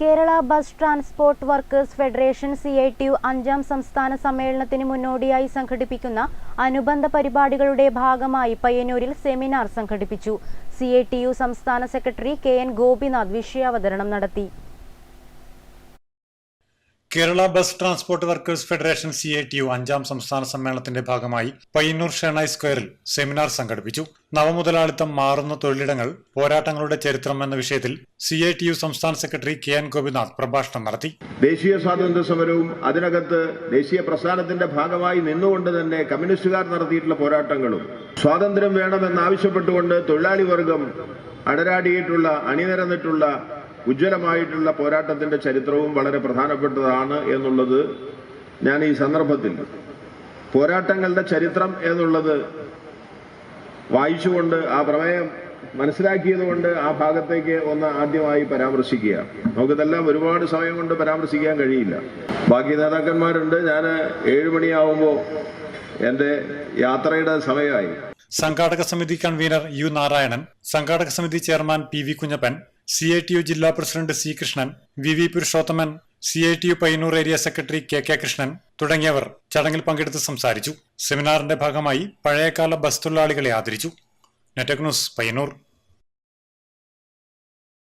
Kerala bus transport workers federation C I T U അഞ്ചാം സംസ്ഥാന സമ്മേളനത്തിന് മുന്നോടിയായി സംഘടിപ്പിക്കുന്ന അനുബന്ധ പരിപാടികളുടെ ഭാഗമായി പയ്യന്നൂരിൽ സെമിനാർ സംഘടിപ്പിച്ചു. സി ഐ ടി യു സംസ്ഥാന സെക്രട്ടറി കെ എൻ ഗോപിനാഥ് വിഷയാവതരണം നടത്തി. Kerala bus transport workers federation C I T U അഞ്ചാം സംസ്ഥാന സമ്മേളനത്തിന്റെ ഭാഗമായി പയ്യന്നൂർ ഷെണായ് സ്ക്വയറിൽ സെമിനാർ സംഘടിപ്പിച്ചു. നവമുതലാളിത്തം മാറുന്ന തൊഴിലിടങ്ങൾ പോരാട്ടങ്ങളുടെ ചരിത്രം എന്ന വിഷയത്തിൽ സി ഐ ടി യു സംസ്ഥാന സെക്രട്ടറി കെ എൻ ഗോപിനാഥ് പ്രഭാഷണം നടത്തി. ദേശീയ സ്വാതന്ത്ര്യ സമരവും അതിനകത്ത് ദേശീയ പ്രസ്ഥാനത്തിന്റെ ഭാഗമായി നിന്നുകൊണ്ട് തന്നെ കമ്മ്യൂണിസ്റ്റുകാർ നടത്തിയിട്ടുള്ള പോരാട്ടങ്ങളും സ്വാതന്ത്ര്യം വേണമെന്നാവശ്യപ്പെട്ടുകൊണ്ട് തൊഴിലാളി വർഗം അടരാടിയിട്ടുള്ള അണിനിരന്നിട്ടുള്ള ഉജ്ജ്വലമായിട്ടുള്ള പോരാട്ടത്തിന്റെ ചരിത്രവും വളരെ പ്രധാനപ്പെട്ടതാണ് എന്നുള്ളത് ഞാൻ ഈ സന്ദർഭത്തിൽ പോരാട്ടങ്ങളുടെ ചരിത്രം എന്നുള്ളത് വായിച്ചുകൊണ്ട് ആ പ്രമേയം മനസ്സിലാക്കിയതുകൊണ്ട് ആ ഭാഗത്തേക്ക് ഒന്ന് ആദ്യമായി പരാമർശിക്കുക. നമുക്കിതെല്ലാം ഒരുപാട് സമയം കൊണ്ട് പരാമർശിക്കാൻ കഴിയില്ല. ബാക്കി നേതാക്കന്മാരുണ്ട്. ഞാൻ ഏഴു മണിയാവുമ്പോൾ എന്റെ യാത്രയുടെ സമയമായി. സംഘാടക സമിതി കൺവീനർ യു നാരായണൻ സംഘാടക സമിതി chairman P V Kunhappan C I T U ജില്ലാ president C Krishnan V V Purushothaman C I T U Payyannur area secretary K K Krishnan തുടങ്ങിയവർ ചടങ്ങിൽ പങ്കെടുത്ത് സംസാരിച്ചു. സെമിനാറിന്റെ ഭാഗമായി പഴയകാല ബസ് തൊഴിലാളികളെ ആദരിച്ചു. നെറ്റക് ന്യൂസ് പയ്യന്നൂർ.